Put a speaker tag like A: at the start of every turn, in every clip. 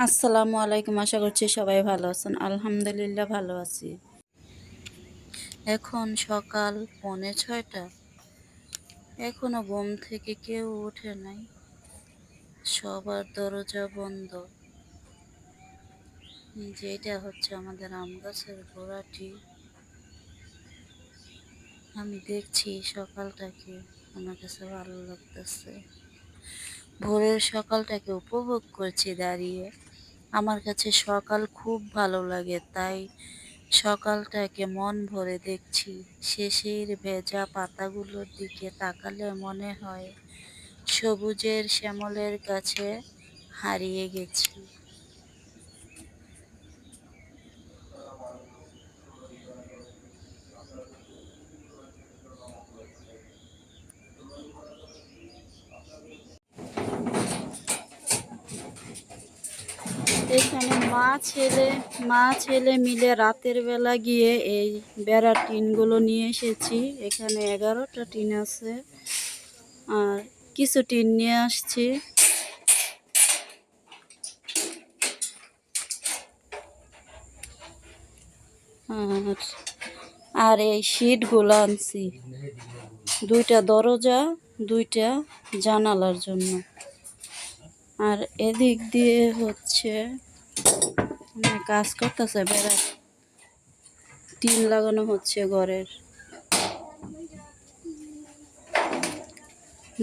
A: আসসালামু আলাইকুম, আশা করছি সবাই ভালো আছেন। আলহামদুলিল্লাহ ভালো আছি। এখন সকাল পৌনে ছয়টা। এখনও ঘুম থেকে কেউ ওঠে নাই। সবার দরজা বন্ধ। যেটা হচ্ছে আমাদের আম গাছের গোড়াটি। আমি দেখছি সকালটাকে, আমার কাছে ভালো লাগতেছে। ভোরের সকালটাকে উপভোগ করছি দাঁড়িয়ে। আমার কাছে সকাল খুব ভালো লাগে, তাই সকালটাকে মন ভরে দেখছি। শেষের ভেজা পাতাগুলোর দিকে তাকালে মনে হয় সবুজের শ্যামলের কাছে হারিয়ে গেছি। এখানে মা ছেলে মা ছেলে মিলে রাতের বেলা গিয়ে এই বেড়ার টিনগুলো নিয়ে এসেছি। এখানে এগারোটা টিন আছে। আর কিছু টিন নিয়ে আসছি। আর আর এই শিটগুলো আনছি। দুইটা দরজা, দুইটা জানালার জন্য। আর এদিক দিয়ে হচ্ছে মানে কাজ করতেছে বেড়া। টিন লাগানো হচ্ছে ঘরের।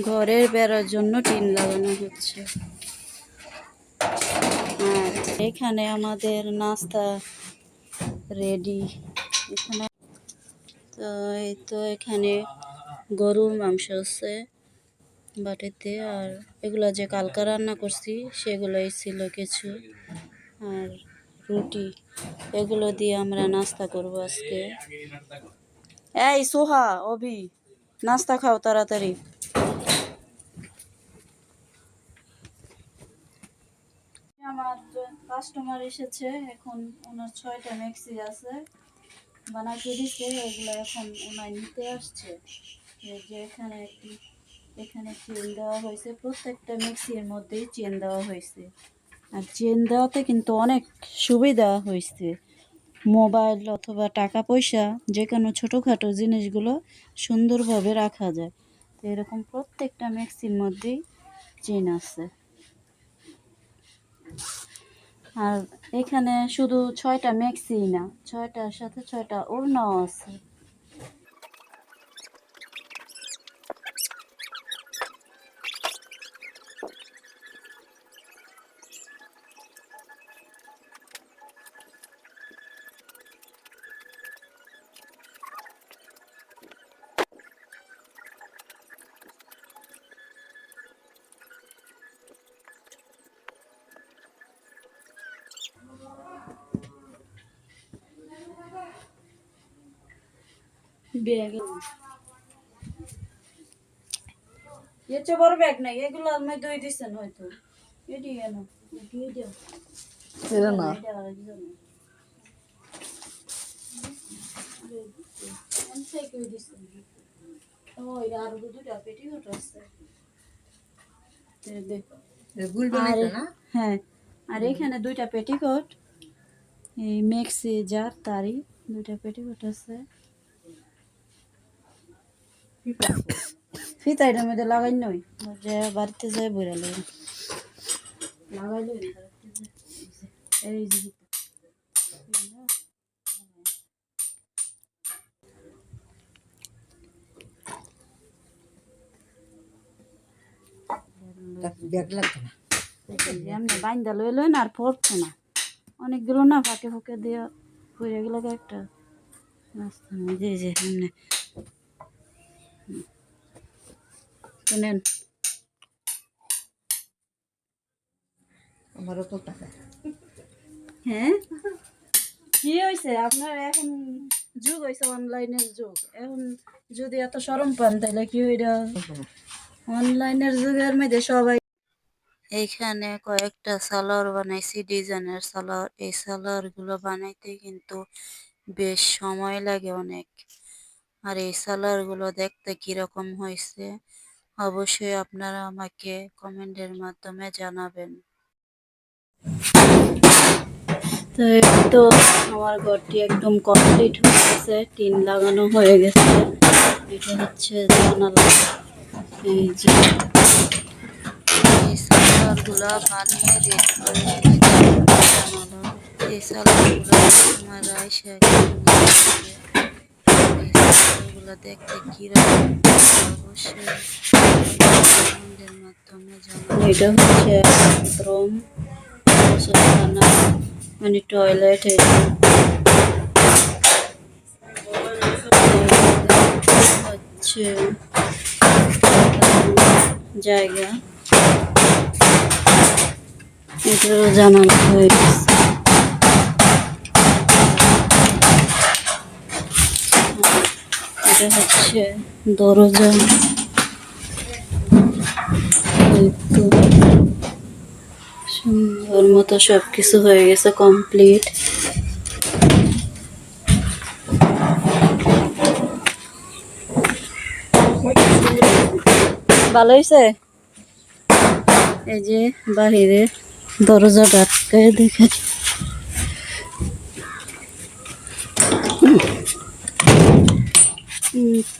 A: ঘরের বেড়ার জন্য টিন লাগানো হচ্ছে। আর এখানে আমাদের নাস্তা রেডি। এখানে তো এই তো এখানে গরুর মাংস আছে। বাটিতে আর এগুলো যে কালকা রান্না করছি, সেগুলোই ছিল কিছু। আর রুটি, এগুলো দিয়ে আমরা নাস্তা করব আজকে। এই সোহা, অভি, নাস্তা খাও তাড়াতাড়ি। আমার কাস্টমার এসেছে, এখন ওনার ছয়টা ম্যাক্সি আছে। বানাতে দিচ্ছে এগুলো এখন ওনার নিতে আসছে। যে এখানে একটি এখানে চেন দেওয়া হয়েছে, প্রত্যেকটা মিক্সির মধ্যেই চেন দেওয়া হয়েছে। আর চেন দেওয়াতে কিন্তু অনেক সুবিধা হয়েছে। মোবাইল অথবা টাকা পয়সা যে কোনো ছোটোখাটো জিনিসগুলো সুন্দরভাবে রাখা যায়। তো এরকম প্রত্যেকটা মিক্সির মধ্যেই চেন আছে। আর এখানে শুধু ছয়টা ম্যাক্সি না, ছয়টার সাথে ছয়টা ওড়নাও আছে। ব্যাগ এর চেয়ে বড় ব্যাগ নাই এগুলো আমি দই দিচ্ছেন হয়তো। এটি কেন
B: এটা না
A: এটা আরেকজন। আমি থেকে ওই দিচ্ছেন। ও, এই আর হ্যাঁ এখানে দুইটা পেটিকোট এই মেক্সি যার তারই দুইটা পেটিকোট আছে। ফিতা এটার মধ্যে লাগাই বাড়িতে যায় বইরা
B: না
A: এমনি বাইন্দা লই না, আর না। অনেকগুলো না ফাঁকে ফাঁকে দিয়ে গেলে একটা যে যে এমনি নেন।
B: আমারও তো টাকা।
A: হ্যাঁ? কি হয়েছে আপনার এখন যুগ হয়েছে অনলাইনের যুগ। এখন যদি এত সরম পান তাহলে কি হইরা অনলাইনের যুগের মধ্যে সবাই এইখানে কয়েকটা সালোয়ার বানাইছি ডিজাইনের সালোয়ার। এই সালোয়ারগুলো বানাইতে কিন্তু বেশ সময় লাগে অনেক। আর এই সালোয়ারগুলো দেখতে কীরকম হয়েছে অবশ্যই আপনারা আমাকে কমেন্টের মাধ্যমে জানাবেন। তো তো আমার ঘরটি একদম কমপ্লিট হয়ে গেছে, টিন লাগানো হয়ে গেছে। এটা হচ্ছে জানালা। এই যে সালোয়ারগুলো বানিয়ে রেডি করে জানালা এই সালোয়ারগুলো আমার আয়সা এই সালোয়ারগুলো দেখতে কীরকম? অবশ্যই। এটা হচ্ছে বাথরুম গোসলখানা মানে টয়লেট, এটা। হচ্ছে জায়গা। এটাও জানানো হয়ে গেছে এটা হচ্ছে দরজা এই তো সুন্দর মতো সব কিছু হয়ে গেছে কমপ্লিট ভালো হয়েছে এই যে বাহিরে দরজা আটকায় দেখে।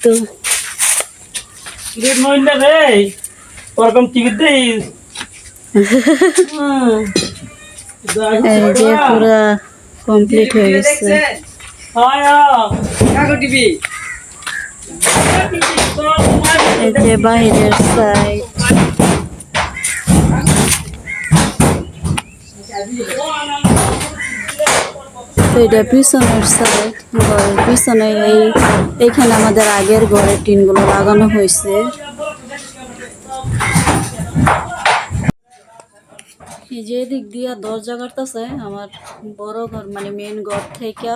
A: তো
C: টিকিট নইলে রে ওরকম টিকিট দেই?
A: এই যে পুরা কমপ্লিট হয়ে গেছে। এই যে বাহিরের সাইড তো এটা পিছনের সাইড ঘরের পিছনে এই এইখানে আমাদের আগের ঘরের টিনগুলো লাগানো হয়েছে। এই যে দিক দিয়া দরজা কাটতেছে, আমার বড় ঘর মানে মেন ঘর থেকে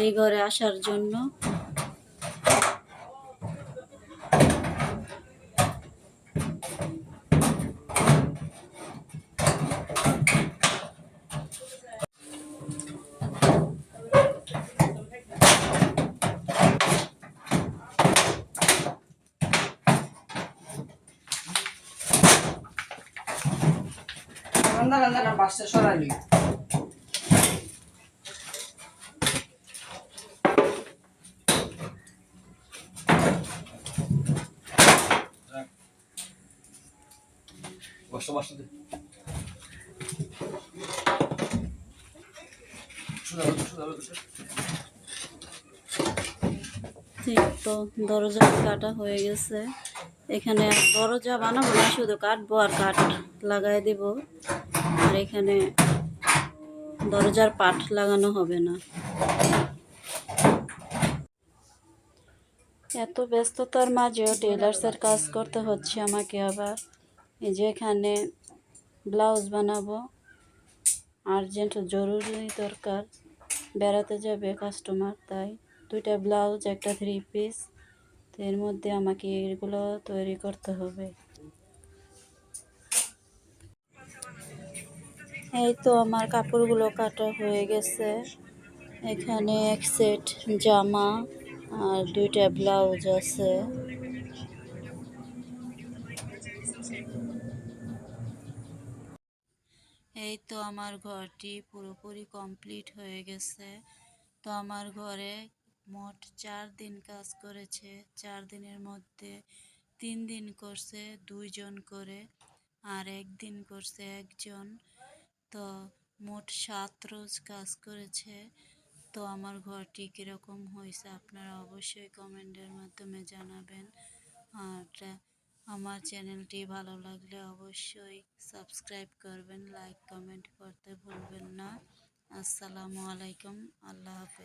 A: এই ঘরে আসার জন্য
B: রান্না রান্না না বাসটা সরালি।
D: বসো বসো। দে শুনে শুনে।
A: ঠিক তো দরজা কাটা হয়ে গেছে। এখানে দরজা বানাবো না শুধু কাটবো আর কাঠ লাগাই দেব। আর এখানে দরজার পাট লাগানো হবে না। এত ব্যস্ততার মাঝেও টেলার্সের কাজ করতে হচ্ছে আমাকে আবার। এই যে এখানে ব্লাউজ বানাবো, আর্জেন্ট জরুরি দরকার, বেড়াতে যাবে কাস্টমার, তাই দুইটা ব্লাউজ, একটা থ্রি পিস এর মধ্যে আমাকে এগুলো তৈরি করতে হবে। এই তো আমার কাপড়গুলো কাটা হয়ে গেছে। এখানে এক সেট জামা আর দুইটা ব্লাউজ আছে। এই তো আমার ঘরটি পুরোপুরি কমপ্লিট হয়ে গেছে। তো আমার ঘরে মোট চার দিন কাজ করেছে। চার দিনের মধ্যে তিন দিন করছে, দুইজন করে, আর একদিন করছে একজন। তো মোট সাত রোজ কাজ করেছে। তো আমার ঘরটি কীরকম হয়েছে আপনারা অবশ্যই কমেন্টের মাধ্যমে জানাবেন। আর আমার চ্যানেলটি ভালো লাগলে অবশ্যই সাবস্ক্রাইব করবেন, লাইক, কমেন্ট করতে ভুলবেন না। আসসালামু আলাইকুম, আল্লাহ হাফেজ।